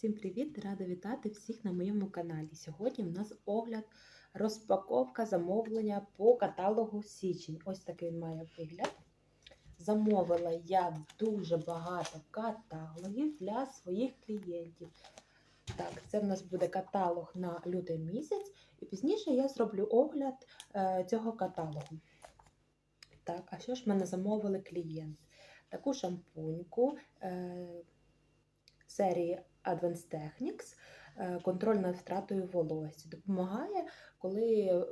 Всім привіт! Рада вітати всіх на моєму каналі. Сьогодні в нас огляд, розпаковка замовлення по каталогу Січень. Ось такий він має вигляд. Замовила я дуже багато каталогів для своїх клієнтів. Так, це в нас буде каталог на лютий місяць, і пізніше я зроблю огляд е, цього каталогу. Так, а що ж мене замовили клієнти? Таку шампуньку. Серії Advanced Technics е, контроль над втратою волосся. Допомагає, коли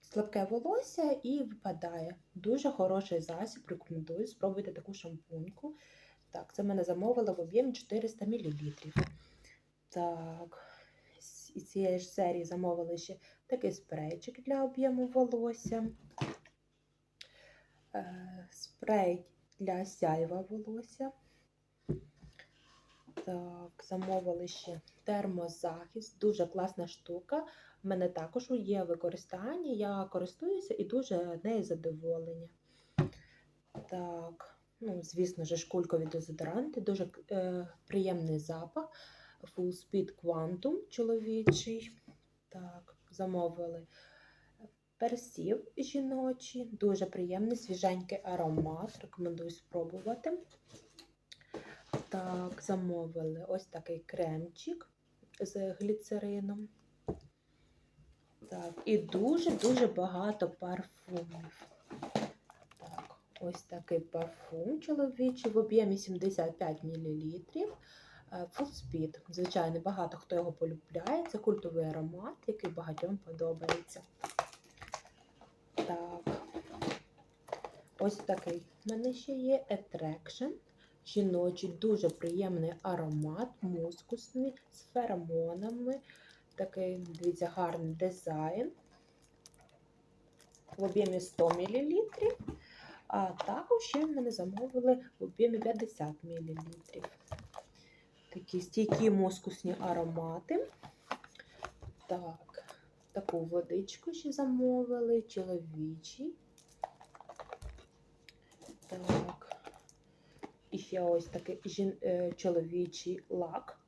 слабке волосся і випадає. Дуже хороший засіб, рекомендую. Спробуйте таку шампуньку. Так, це мене замовили в об'ємі 400 мл. Так, із цієї ж серії замовили ще такий спрейчик для об'єму волосся. Е, Спрей для сяйва волосся. Так, замовили ще термозахист, дуже класна штука. У мене також є використання, я користуюся і дуже нею задоволення. Так, ну, звісно ж, шкулькові дезодоранти, дуже е, приємний запах. Full Speed Quantum чоловічий. Так, замовили персів жіночий, дуже приємний, свіженький аромат. Рекомендую спробувати. Так, замовили ось такий кремчик з гліцерином. Так, і дуже-дуже багато парфумів. Так, ось такий парфум чоловічий в об'ємі 75 мл. Full Speed. Звичайно, багато хто його полюбляє. Це культовий аромат, який багатьом подобається. Так, ось такий в мене ще є Attraction жіночий, дуже приємний аромат, мускусний, з феромонами. Такий, дивіться, гарний дизайн. В об'ємі 100 мл. А також ще в мене замовили в об'ємі 50 мл. Такі стійкі мускусні аромати. Так, таку водичку ще замовили, чоловічий. Так. І ще ось такий жін... Е, чоловічий лак.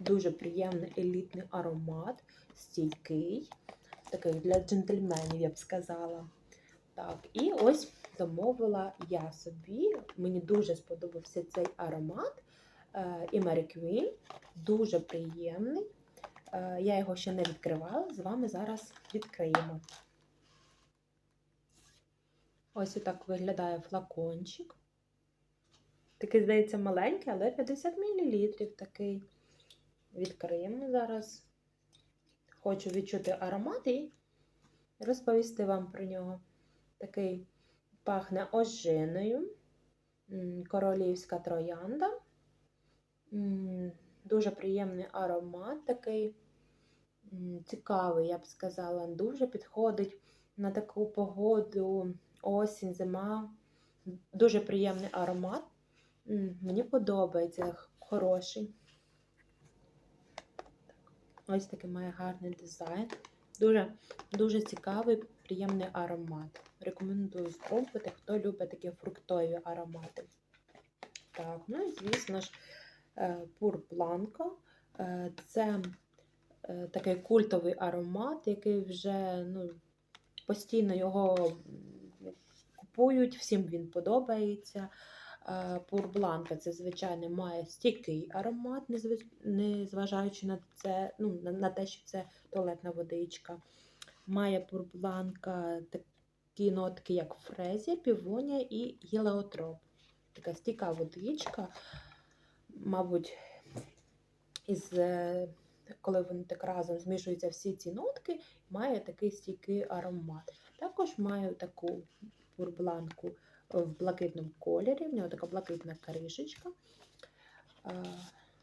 Дуже приємний елітний аромат, стійкий, такий для джентльменів, я б сказала. Так, і ось замовила я собі. Мені дуже сподобався цей аромат. Е, і Mary Queen. Дуже приємний. Е, я його ще не відкривала, з вами зараз відкриємо. Ось отак виглядає флакончик. Такий, здається, маленький, але 50 мл такий. Відкриємо зараз. Хочу відчути аромат і розповісти вам про нього. Такий пахне ожиною, королівська троянда. Дуже приємний аромат, такий цікавий, я б сказала, дуже підходить на таку погоду, осінь, зима. Дуже приємний аромат. Мені подобається хороший. Ось такий має гарний дизайн. Дуже дуже цікавий, приємний аромат. Рекомендую спробувати, хто любить такі фруктові аромати. Так, ну і, звісно ж, Пур Бланко. Е, це е, такий культовий аромат, який вже ну, постійно його купують, всім він подобається. Пурбланка це, звичайно, має стійкий аромат, незважаючи на це, ну, на те, що це туалетна водичка. Має пурбланка такі нотки, як фрезія, півонія і гелеотроп. Така стійка водичка, мабуть, із, е, коли вони так разом змішуються всі ці нотки, має такий стійкий аромат. Також маю таку пурбланку в блакитному кольорі. В нього така блакитна кришечка.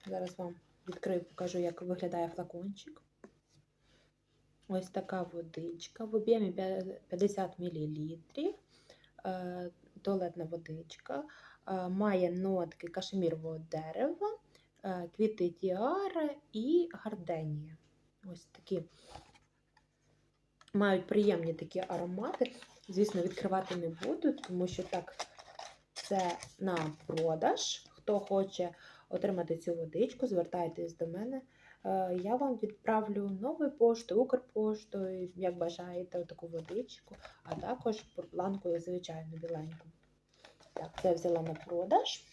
Зараз вам відкрию, покажу, як виглядає флакончик. Ось така водичка в об'ємі 50 мл. Туалетна водичка. Має нотки кашемірового дерева, квіти тіара і гарденія. Ось такі мають приємні такі аромати. Звісно, відкривати не буду, тому що так це на продаж. Хто хоче отримати цю водичку, звертайтесь до мене. Е, Я вам відправлю новою поштою, Укрпоштою, як бажаєте, таку водичку, а також планкою, звичайно, біленьку. Так, це взяла на продаж.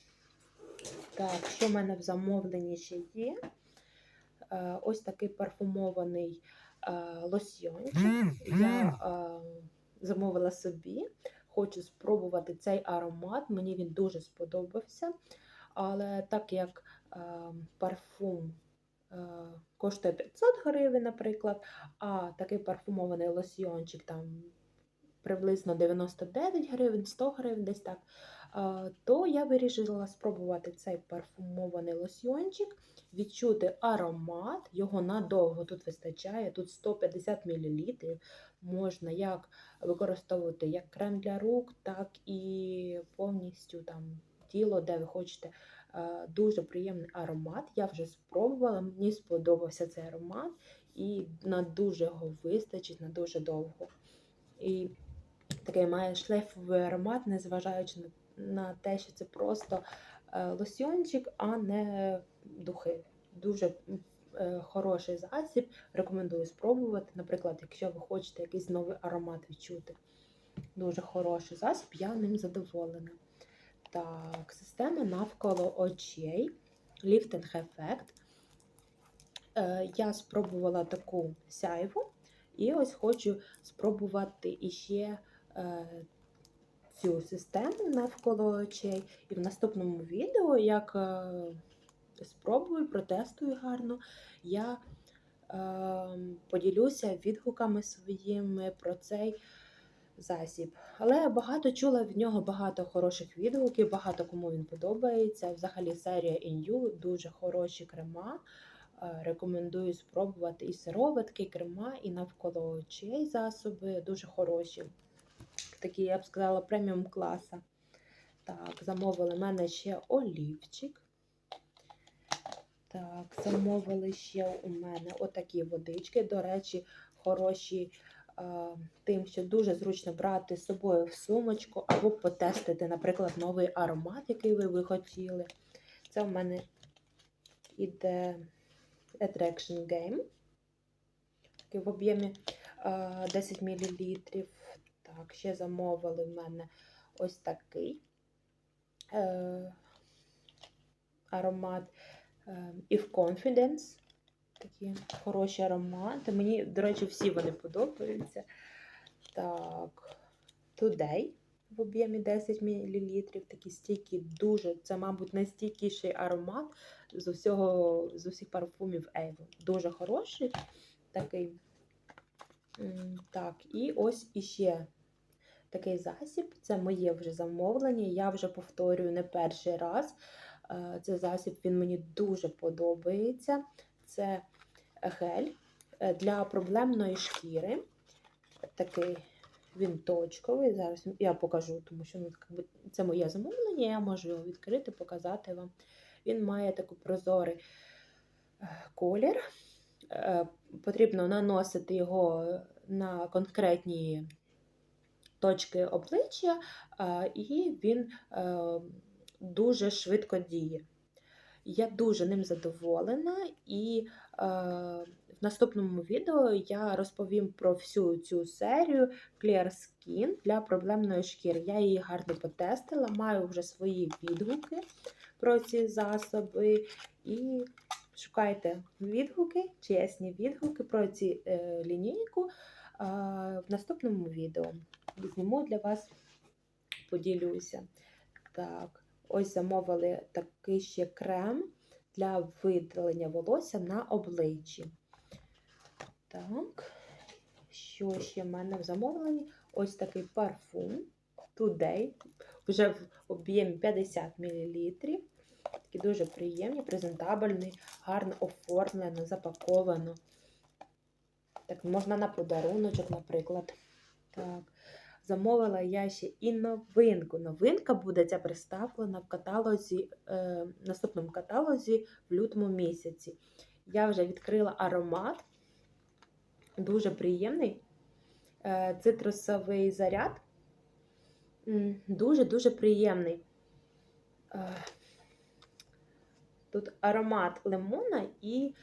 Так, що в мене в замовленні ще є? Е, Ось такий парфумований е, лосьйончик. Я замовила собі. Хочу спробувати цей аромат. Мені він дуже сподобався. Але так як е, парфум е, коштує 500 гривень, наприклад, а такий парфумований лосьйончик там приблизно 99 гривень, 100 гривень, десь так, е, то я вирішила спробувати цей парфумований лосьйончик, відчути аромат, його надовго тут вистачає, тут 150 мл. Можна як використовувати як крем для рук, так і повністю там тіло, де ви хочете. Дуже приємний аромат. Я вже спробувала, мені сподобався цей аромат, і на дуже його вистачить на дуже довго. І такий має шлейфовий аромат, незважаючи на, те, що це просто е, лосьйончик, а не духи. Дуже хороший засіб. Рекомендую спробувати. Наприклад, якщо ви хочете якийсь новий аромат відчути. Дуже хороший засіб, я ним задоволена. Так, система навколо очей, ліфтинг ефект. Е, я спробувала таку сяйву, і ось хочу спробувати іще е, цю систему навколо очей. І в наступному відео, як е, спробую, протестую гарно, я е, поділюся відгуками своїми про цей засіб. Але багато чула від нього багато хороших відгуків, багато кому він подобається. Взагалі серія Inyu дуже хороші крема. Е, Рекомендую спробувати і сироватки, і крема, і навколо очей засоби дуже хороші. Такі, я б сказала, преміум класа. Так, замовили в мене ще олівчик. Так, замовили ще у мене отакі водички. До речі, хороші е, тим, що дуже зручно брати з собою в сумочку або потестити, наприклад, новий аромат, який ви би хотіли. Це у мене іде Attraction Game. В об'ємі е, 10 мл. Так, ще замовили в мене ось такий е, аромат If Confidence. Такі хороші аромати. Мені, до речі, всі вони подобаються. Так, Today в об'ємі 10 мл. Такі стійкі, дуже, це, мабуть, найстійкіший аромат з усього, з усіх парфумів Avon. Дуже хороший такий. Так, і ось іще такий засіб. Це моє вже замовлення. Я вже повторюю не перший раз. Е, Цей засіб він мені дуже подобається. Це гель е, для проблемної шкіри. Такий він точковий. Зараз я покажу, тому що ну, це моє замовлення, я можу його відкрити, показати вам. Він має такий прозорий е, колір. Потрібно наносити його на конкретні точки обличчя, і він дуже швидко діє. Я дуже ним задоволена, і е, в наступному відео я розповім про всю цю серію Clear Skin для проблемної шкіри. Я її гарно потестила, маю вже свої відгуки про ці засоби. І шукайте відгуки, чесні відгуки про ці е, лінійку е, в наступному відео. Зніму для вас, поділюся. Так, ось замовили такий ще крем для видалення волосся на обличчі. Так, що ще в мене в замовленні? Ось такий парфум Today, вже в об'ємі 50 мл. Такий дуже приємний, презентабельний, гарно оформлено, запаковано. Так, можна на подаруночок, наприклад. Так. Замовила я ще і новинку. Новинка буде ця представлена в каталозі, е, наступному каталозі в лютому місяці. Я вже відкрила аромат, дуже приємний е, цитрусовий заряд. Дуже-дуже приємний. Е, Тут аромат лимона і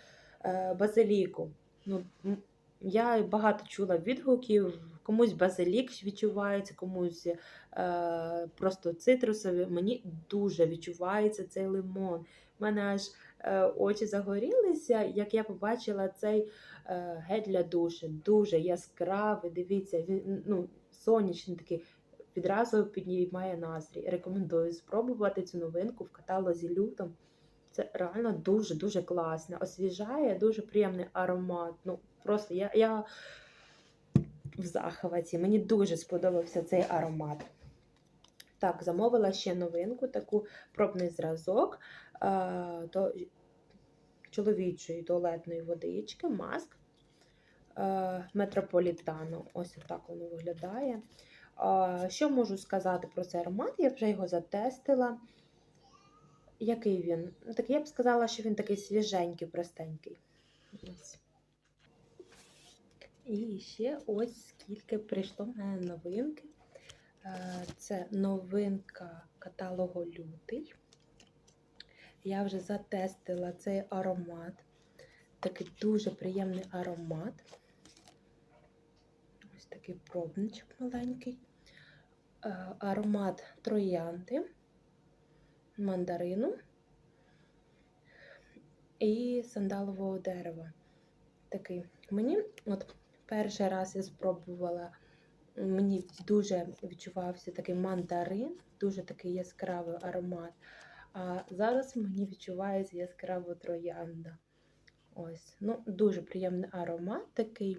е, базиліку. Ну, я багато чула відгуків, комусь базилік відчувається, комусь е, просто цитрусові. Мені дуже відчувається цей лимон. У мене аж е, очі загорілися, як я побачила цей е, гель для душу. Дуже яскравий. Дивіться, він ну, сонячний такий. Відразу піднімає настрій. Рекомендую спробувати цю новинку в каталозі лютом. Це реально дуже-дуже класно. Освіжає, дуже приємний аромат. Ну, просто я, я в захваті. Мені дуже сподобався цей аромат. Так, замовила ще новинку, таку пробний зразок е, то чоловічої туалетної водички, маск е, метрополітану. Ось так воно виглядає. Е, що можу сказати про цей аромат? Я вже його затестила. Який він? Ну, Так я б сказала, що він такий свіженький, простенький. Ось. І ще ось скільки прийшло в мене новинки. Е, Це новинка каталогу лютий. Я вже затестила цей аромат. Такий дуже приємний аромат. Ось такий пробничок маленький. Е, Аромат троянди, мандарину і сандалового дерева. Такий. Мені от перший раз я спробувала, мені дуже відчувався такий мандарин, дуже такий яскравий аромат. А зараз мені відчувається яскрава троянда. Ось, ну, дуже приємний аромат, такий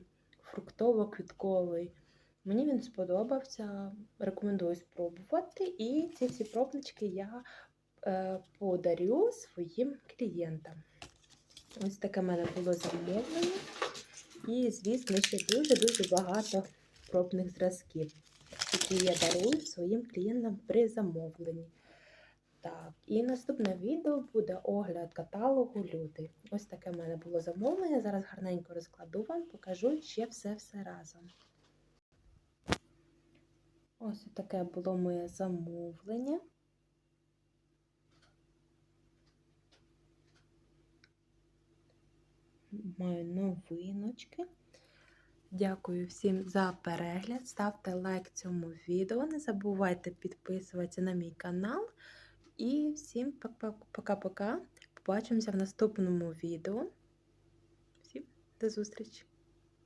фруктово-квітковий. Мені він сподобався, рекомендую спробувати. І ці всі пробнички я подарю своїм клієнтам. Ось таке в мене було замовлення. І, звісно, ще дуже-дуже багато пробних зразків, які я дарую своїм клієнтам при замовленні. Так, і наступне відео буде огляд каталогу лютий. Ось таке в мене було замовлення. Зараз гарненько розкладу вам, покажу ще все-все разом. Ось таке було моє замовлення. Маю новиночки. Дякую всім за перегляд. Ставте лайк цьому відео. Не забувайте підписуватися на мій канал. І всім пока-пока. Побачимося в наступному відео. Всім до зустрічі!